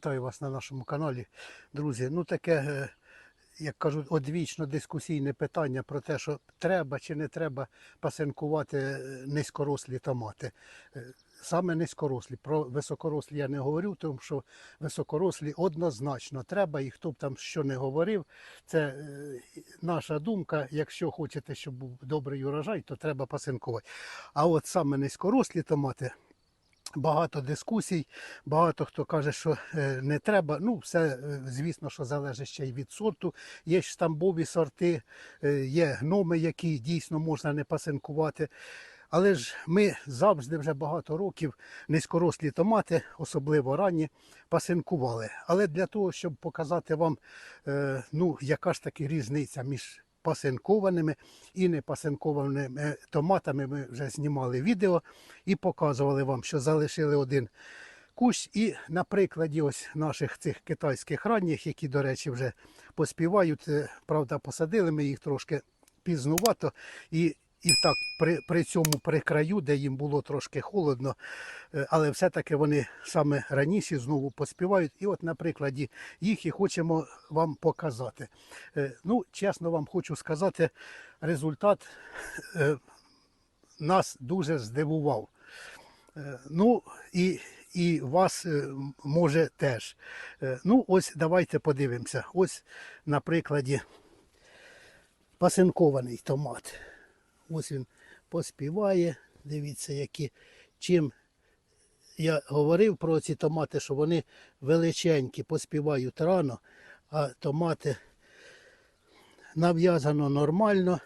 Вітаю вас на нашому каналі. Друзі, ну таке, е, як кажуть, одвічно дискусійне питання про те, що треба чи не треба пасинкувати е, низькорослі томати. Е, Саме низькорослі. Про високорослі я не говорю, тому що високорослі однозначно треба, і хто б там що не говорив, це наша думка. Якщо хочете, щоб був добрий урожай, то треба пасинкувати. А от саме низькорослі томати, Багато дискусій, багато хто каже, що е, не треба. Ну, все, е, звісно, що залежить ще й від сорту. Є штамбові сорти, е, є гноми, які дійсно можна не пасинкувати. Але ж ми завжди вже багато років низькорослі томати, особливо ранні, пасинкували. Але для того, щоб показати вам, ну, яка ж таки різниця між пасинкованими і непасинкованими томатами, ми вже знімали відео і показували вам, що залишили один кущ. І на прикладі ось наших цих китайських ранніх, які, до речі, вже поспівають, е, правда, посадили ми їх трошки пізнувато. І і так при, при цьому при краю, де їм було трошки холодно, е, але все-таки вони саме раніше знову поспівають. І от на прикладі їх і хочемо вам показати. Е, Ну, чесно вам хочу сказати, результат е, нас дуже здивував. Ну і, і вас може теж. Ну, ось давайте подивимося. Ось на прикладі пасинкований томат. Ось він поспіває. Дивіться, які чим я говорив про ці томати, що вони величенькі, поспівають рано, а томати нав'язано нормально.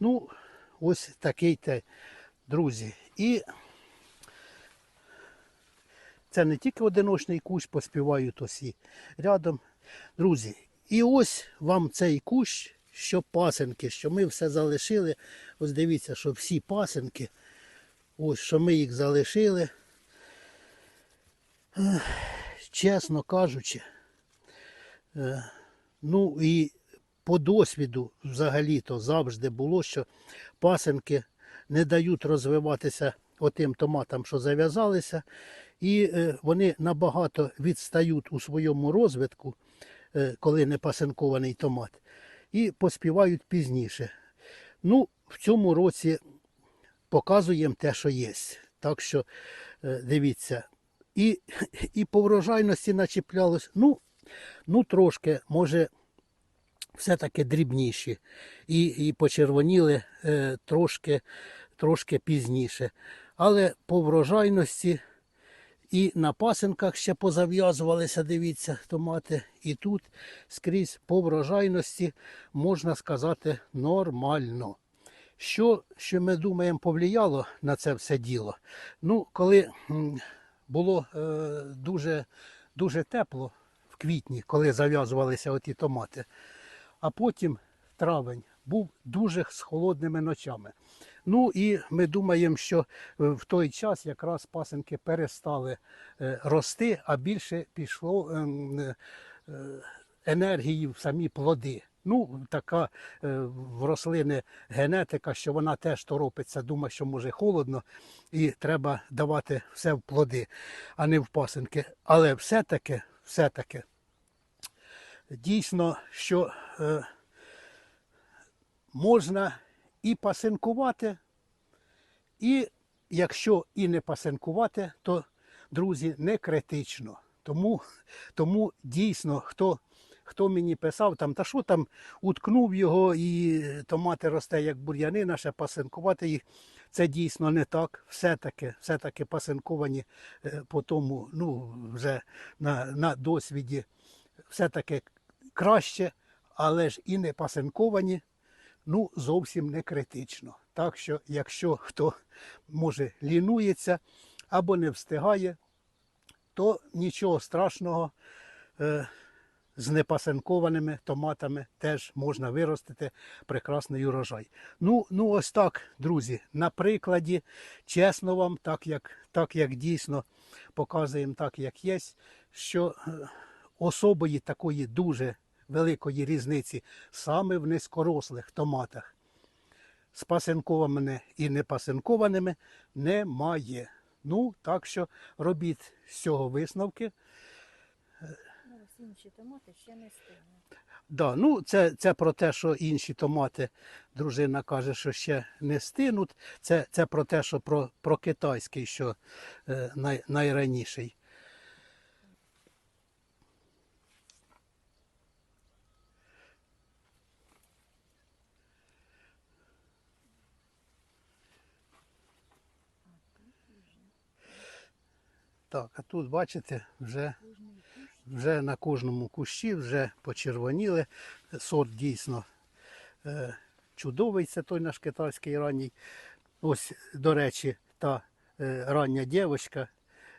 Ну, ось такий те, друзі. І це не тільки одиночний кущ, поспівають усі рядом. Друзі, і ось вам цей кущ, що пасенки, що ми все залишили. Ось дивіться, що всі пасенки, ось що ми їх залишили. Чесно кажучи, е, ну і по досвіду взагалі-то завжди було, що пасенки не дають розвиватися отим томатам, що зав'язалися, і е, вони набагато відстають у своєму розвитку, е, коли не пасинкований томат, і поспівають пізніше. Ну, в цьому році показуємо те, що є. Так що е, дивіться, і, і по врожайності начіплялось, ну, ну трошки, може, все-таки дрібніші. І, і почервоніли е, трошки, трошки пізніше. Але по врожайності і на пасинках ще позав'язувалися, дивіться, томати. І тут скрізь по врожайності можна сказати нормально. Що, що ми думаємо, повлияло на це все діло? Ну, коли було е, дуже, дуже тепло в квітні, коли зав'язувалися оті томати, а потім травень був дуже з холодними ночами. Ну і ми думаємо, що е, в той час якраз пасенки перестали е, рости, а більше пішло ем, е, енергії в самі плоди. Ну, така в рослини генетика, що вона теж торопиться, думає, що може холодно, і треба давати все в плоди, а не в пасенки. Але все-таки, все-таки, дійсно, що можна і пасинкувати, і якщо і не пасинкувати, то, друзі, не критично. Тому, тому дійсно, хто, хто мені писав, там, та що там, уткнув його і томати росте, як бур'яни, наше пасинкувати їх. Це дійсно не так. Все-таки, все-таки пасинковані е, по тому, ну, вже на, на досвіді, все-таки краще, але ж і не пасинковані, ну, зовсім не критично. Так що, якщо хто може лінується або не встигає, то нічого страшного е, з непасинкованими томатами теж можна виростити прекрасний урожай. Ну, ну ось так, друзі, на прикладі, чесно вам, так як, так як дійсно показуємо, так як є, що е, особої такої дуже великої різниці саме в низькорослих томатах з пасинкованими і непасинкованими немає. Ну, так що робіть з цього висновки. Інші томати ще не стигнуть. Да, ну це, це про те, що інші томати, дружина каже, що ще не стинуть. Це, це про те, що про, про китайський, що е, най, найраніший. Так, а тут бачите, вже вже на кожному кущі вже почервоніли. Сорт дійсно е, чудовий, це той наш китайський ранній. Ось, до речі, та е, рання дівчинка,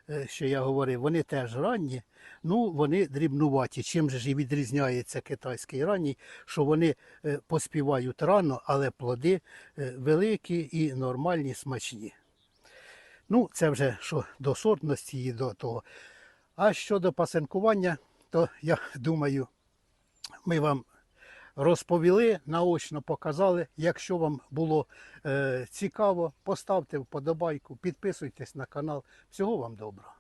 е, що я говорив, вони теж ранні, ну вони дрібнуваті. Чим же ж і відрізняється китайський ранній, що вони е, поспівають рано, але плоди е, великі і нормальні, смачні. Ну, це вже що до сортності і до того. А щодо пасинкування, то я думаю, ми вам розповіли, наочно показали. Якщо вам було е, цікаво, поставте вподобайку, підписуйтесь на канал. Всього вам доброго.